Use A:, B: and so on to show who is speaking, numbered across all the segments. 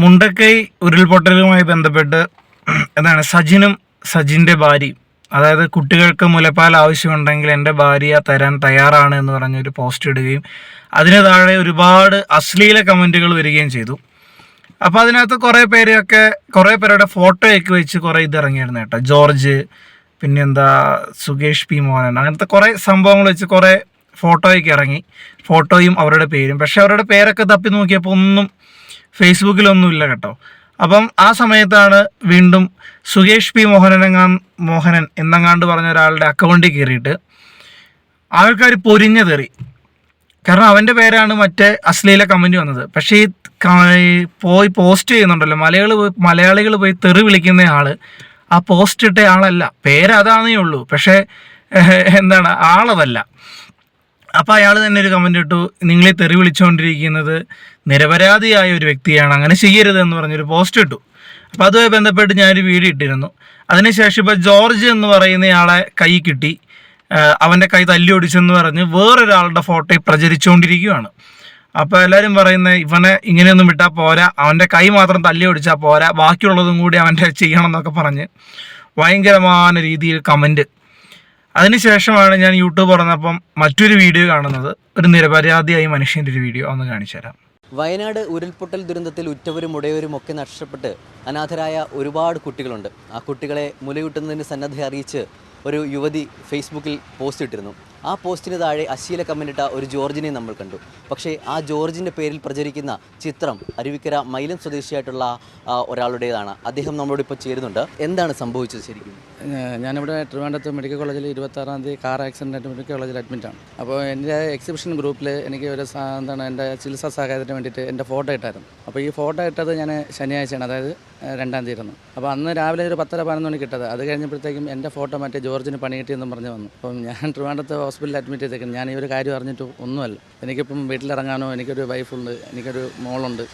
A: മുണ്ടക്കൈ ഉരുൾപൊട്ടലുമായി ബന്ധപ്പെട്ട് എന്താണ് സജിനും സജിന്റെ ഭാര്യയും അതായത് കുട്ടികൾക്ക് മുലപ്പാൽ ആവശ്യമുണ്ടെങ്കിൽ എന്റെ ഭാര്യ തരാൻ തയ്യാറാണ് എന്ന് പറഞ്ഞൊരു പോസ്റ്റ് ഇടുകയും അതിന് താഴെ ഒരുപാട് അശ്ലീല കമന്റുകൾ വരികയും ചെയ്തു. അപ്പോൾ അതിനകത്ത് കുറേ പേരെയൊക്കെ കുറേ പേരുടെ ഫോട്ടോയൊക്കെ വെച്ച് കുറേ ഇത് ഇറങ്ങിയിരുന്നു കേട്ടോ. ജോർജ് പിന്നെന്താ സുകേഷ് പി മോഹനൻ അങ്ങനത്തെ കുറേ സംഭവങ്ങൾ വെച്ച് കുറേ ഫോട്ടോയൊക്കെ ഇറങ്ങി. ഫോട്ടോയും അവരുടെ പേരും. പക്ഷെ അവരുടെ പേരൊക്കെ തപ്പി നോക്കിയപ്പോൾ ഒന്നും ഫേസ്ബുക്കിലൊന്നും ഇല്ല കേട്ടോ. അപ്പം ആ സമയത്താണ് വീണ്ടും സുകേഷ് പി മോഹനനെങ്ങാൻ മോഹനൻ എന്നങ്ങാണ്ട് പറഞ്ഞ ഒരാളുടെ അക്കൗണ്ടിൽ കയറിയിട്ട് ആൾക്കാർ പൊരിഞ്ഞ തെറി കാരണം അവന്റെ പേരാണ് മറ്റേ അശ്ലീല കമന്റ് വന്നത്. പക്ഷേ ഈ പോയി പോസ്റ്റ് ചെയ്യുന്നുണ്ടല്ലോ. മലയാള മലയാളികൾ പോയി തെറി വിളിക്കുന്ന ആൾ ആ പോസ്റ്റ് ഇട്ട ആളല്ല. പേര് ഉള്ളൂ. പക്ഷേ എന്താണ് ആളതല്ല. അപ്പോൾ അയാൾ തന്നെ ഒരു കമന്റ് ഇട്ടു നിങ്ങളെ തെറി വിളിച്ചുകൊണ്ടിരിക്കുന്നത് നിരപരാധിയായ ഒരു വ്യക്തിയാണ് അങ്ങനെ ചെയ്യരുത് എന്ന് പറഞ്ഞൊരു പോസ്റ്റ് ഇട്ടു. അപ്പോൾ അതുമായി ബന്ധപ്പെട്ട് ഞാനൊരു വീഡിയോ ഇട്ടിരുന്നു. അതിനുശേഷം ഇപ്പോൾ ജോർജ് എന്ന് പറയുന്നയാളെ കൈ കിട്ടി അവന്റെ കൈ തല്ലി ഒടിച്ചെന്ന് പറഞ്ഞ് വേറൊരാളുടെ ഫോട്ടോ പ്രചരിച്ചുകൊണ്ടിരിക്കുകയാണ് അപ്പോൾ എല്ലാവരും പറയുന്നത് ഇവനെ ഇങ്ങനെയൊന്നും വിട്ടാൽ പോരാ അവന്റെ കൈ മാത്രം തല്ലി ഒടിച്ചാൽ പോരാ ബാക്കിയുള്ളതും കൂടി അവന്റെ ചെയ്യണം എന്നൊക്കെ പറഞ്ഞ് ഭയങ്കരമായ രീതിയിൽ കമന്റ് അതിനുശേഷമാണ് ഞാൻ യൂട്യൂബ് തുറന്നപ്പം മറ്റൊരു വീഡിയോ കാണുന്നത്. ഒരു നിരപരാധിയായി മനുഷ്യന്റെ ഒരു വീഡിയോ. ഒന്ന് കാണിച്ചു തരാം.
B: വയനാട് ഉരുൾപൊട്ടൽ ദുരന്തത്തിൽ ഉറ്റവരും ഉടയവരും ഒക്കെ നഷ്ടപ്പെട്ട് അനാഥരായ ഒരുപാട് കുട്ടികളുണ്ട്. ആ കുട്ടികളെ മുലയൂട്ടുന്നതിന് സന്നദ്ധ അറിയിച്ച് ഒരു യുവതി ഫേസ്ബുക്കിൽ പോസ്റ്റ് ഇട്ടിരുന്നു. ആ പോസ്റ്റിന് താഴെ അശ്ലീല കമന്റിട്ട ഒരു ജോർജിനെ നമ്മൾ കണ്ടു. പക്ഷേ ആ ജോർജിന്റെ പേരിൽ പ്രചരിക്കുന്ന ചിത്രം അരുവിക്കര മൈലം സ്വദേശിയായിട്ടുള്ള ഒരാളുടേതാണ്. അദ്ദേഹം നമ്മളോട് ഇപ്പോൾ ചേരുന്നുണ്ട്. എന്താണ് സംഭവിച്ചത് ശരിക്കും?
C: ഞാനിവിടെ ട്രിവാൻഡ്രത്ത് മെഡിക്കൽ കോളേജിൽ ഇരുപത്താറാം തീയതി കാർ ആക്സിഡന്റ് ആയിട്ട് മെഡിക്കൽ കോളേജിൽ അഡ്മിറ്റാണ് അപ്പോൾ എന്റെ എക്സിബിഷൻ ഗ്രൂപ്പിൽ എനിക്ക് ഒരു എന്താണ് എന്റെ ചികിത്സാ സഹായത്തിന് വേണ്ടിയിട്ട് എന്റെ ഫോട്ടോ ഇട്ടായിരുന്നു. അപ്പോൾ ഈ ഫോട്ടോ ഇട്ടത് ഞാൻ ശനിയാഴ്ചയാണ് അതായത് രണ്ടാം തീയതി അപ്പോൾ അന്ന് രാവിലെ ഒരു പത്തര പതിനൊന്ന് മണിക്ക് ഇട്ടത്. അത് കഴിഞ്ഞപ്പോഴത്തേക്കും എന്റെ ഫോട്ടോ മറ്റേ ജോർജിന് പണി കിട്ടിയെന്നും പറഞ്ഞ് വന്നു. അപ്പം ഞാൻ ട്രിവാൻഡ്രത്ത് ഹോസ്പിറ്റലിൽ അഡ്മിറ്റ് ചെയ്തേക്കും ഞാൻ ഈ ഒരു കാര്യം അറിഞ്ഞിട്ട് ഒന്നുമല്ല. എനിക്കിപ്പം വീട്ടിലിറങ്ങാനോ എനിക്കൊരു വൈഫുണ്ട് എനിക്കൊരു മോളുണ്ട്.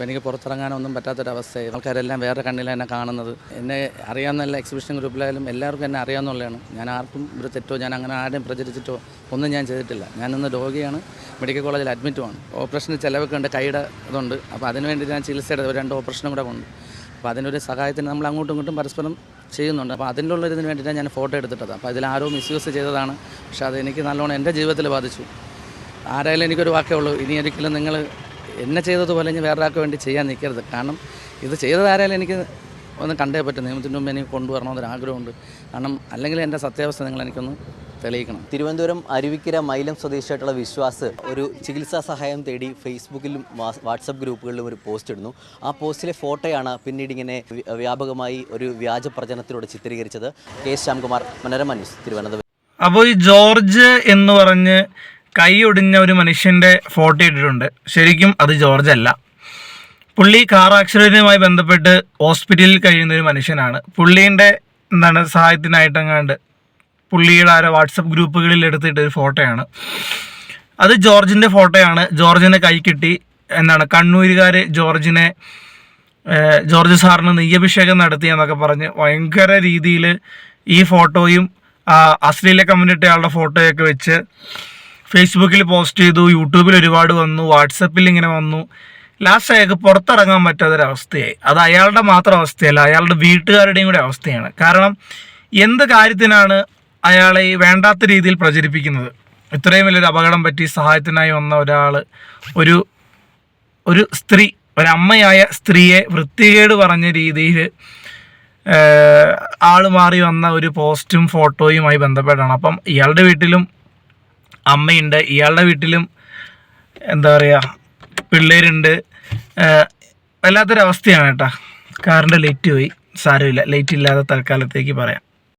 C: അപ്പോൾ എനിക്ക് പുറത്തിറങ്ങാനൊന്നും പറ്റാത്തൊരവസ്ഥയായി ആൾക്കാരെല്ലാം വേറെ കണ്ണിലാണ് എന്നെ കാണുന്നത്. എന്നെ അറിയാവുന്ന എക്സിബിഷൻ ഗ്രൂപ്പിലായാലും എല്ലാവർക്കും എന്നെ അറിയാവുന്നുള്ളതാണ് ഞാൻ ആർക്കും ഒരു തെറ്റോ ഞാൻ അങ്ങനെ ആരെയും പ്രചരിച്ചിട്ടോ ഒന്നും ഞാൻ ചെയ്തിട്ടില്ല. ഞാനിന്ന് രോഗിയാണ് മെഡിക്കൽ കോളേജിൽ അഡ്മിറ്റുമാണ് ഓപ്പറേഷന് ചിലവൊക്കെ ഉണ്ട് കൈയുടെ ഇതുണ്ട്. അപ്പോൾ അതിനുവേണ്ടി ഞാൻ ചികിത്സയുടെ ഒരു രണ്ട് ഓപ്പറേഷനും കൂടെ ഉണ്ട്. അപ്പോൾ അതിനൊരു സഹായത്തിന് നമ്മൾ അങ്ങോട്ടും ഇങ്ങോട്ടും പരസ്പരം ചെയ്യുന്നുണ്ട്. അപ്പോൾ അതിനുള്ള ഇതിന് വേണ്ടിയിട്ടാണ് ഞാൻ ഫോട്ടോ എടുത്തിട്ടത്. അപ്പോൾ അതിൽ ആരോ മിസ്യൂസ് ചെയ്തതാണ്. പക്ഷേ അത് എനിക്ക് നല്ലോണം എന്റെ ജീവിതത്തിൽ ബാധിച്ചു. ആരായാലും എനിക്കൊരു വാക്കേ ഉള്ളൂ. ഇനി ഒരിക്കലും നിങ്ങൾ എന്നെ ചെയ്തതുപോലെ ഇനി വേറൊരാൾക്ക് വേണ്ടി ചെയ്യാൻ നിൽക്കരുത്. കാരണം ഇത് ചെയ്തതാരായാലും എനിക്ക് ഒന്ന് കണ്ടേ പറ്റും. നിയമത്തിന്റെ മുമ്പ് എനിക്ക് കൊണ്ടുവരണമെന്നൊരു ആഗ്രഹമുണ്ട്. കാരണം അല്ലെങ്കിൽ എന്റെ സത്യാവസ്ഥ നിങ്ങൾ എനിക്കൊന്ന് തെളിയിക്കണം.
B: തിരുവനന്തപുരം അരുവിക്കര മൈലം സ്വദേശിയായിട്ടുള്ള വിശ്വാസ് ഒരു ചികിത്സാ സഹായം തേടി ഫേസ്ബുക്കിലും വാട്സപ്പ് ഗ്രൂപ്പുകളിലും ഒരു പോസ്റ്റ് ഇടുന്നു. ആ പോസ്റ്റിലെ ഫോട്ടോയാണ് പിന്നീട് ഇങ്ങനെ വ്യാപകമായി ഒരു വ്യാജ പ്രചരണത്തിലൂടെ ചിത്രീകരിച്ചത് കെ ശ്യാംകുമാർ മനോരമ ന്യൂസ് തിരുവനന്തപുരം.
A: അപ്പോൾ ഈ ജോർജ് എന്ന് പറഞ്ഞ് കൈ ഒടിഞ്ഞ ഒരു മനുഷ്യന്റെ ഫോട്ടോ ഇട്ടിട്ടുണ്ട്. ശരിക്കും അത് ജോർജ് അല്ല. പുള്ളി കാർ ആക്സിഡന്റുമായി ബന്ധപ്പെട്ട് ഹോസ്പിറ്റലിൽ കഴിയുന്ന ഒരു മനുഷ്യനാണ്. പുള്ളീന്റെ എന്താണ് സഹായത്തിനായിട്ടെങ്ങാണ്ട് പുള്ളിയുടെ ആരോ വാട്സപ്പ് ഗ്രൂപ്പുകളിൽ എടുത്തിട്ട് ഒരു ഫോട്ടോയാണ്. അത് ജോർജിന്റെ ഫോട്ടോയാണ്. ജോർജിനെ കൈ കിട്ടി എന്താണ് കണ്ണൂരുകാർ ജോർജിനെ ജോർജ് സാറിന് നെയ്യഭിഷേകം നടത്തി എന്നൊക്കെ പറഞ്ഞ് ഭയങ്കര രീതിയിൽ ഈ ഫോട്ടോയും അശ്ലീല കമ്മ്യൂണിറ്റി ആളുടെ ഫോട്ടോയൊക്കെ വെച്ച് ഫേസ്ബുക്കിൽ പോസ്റ്റ് ചെയ്തു യൂട്യൂബിൽ ഒരുപാട് വന്നു വാട്സപ്പിൽ ഇങ്ങനെ വന്നു. ലാസ്റ്റ് അയാൾക്ക് പുറത്തിറങ്ങാൻ പറ്റാത്തൊരവസ്ഥയായി. അത് അയാളുടെ മാത്രം അവസ്ഥയല്ല അയാളുടെ വീട്ടുകാരുടെയും കൂടെ അവസ്ഥയാണ്. കാരണം എന്ത് കാര്യത്തിനാണ് അയാളെ ഈ വേണ്ടാത്ത രീതിയിൽ പ്രചരിപ്പിക്കുന്നത്? ഇത്രയും വലിയൊരു അപകടം പറ്റി സഹായത്തിനായി വന്ന ഒരാൾ ഒരു ഒരു സ്ത്രീ ഒരമ്മയായ സ്ത്രീയെ വൃത്തികേട് പറഞ്ഞ രീതിയിൽ ആൾ മാറി വന്ന ഒരു പോസ്റ്റും ഫോട്ടോയുമായി ബന്ധപ്പെട്ടാണ്. അപ്പം ഇയാളുടെ വീട്ടിലും അമ്മയുണ്ട് ഇയാളുടെ വീട്ടിലും എന്താ പറയുക പിള്ളേരുണ്ട്. വല്ലാത്തൊരവസ്ഥയാണ് കേട്ടോ. കാറിന്റെ ലൈറ്റ് പോയി. സാരമില്ല. ലൈറ്റ് ഇല്ലാതെ തൽക്കാലത്തേക്ക് പറയാം.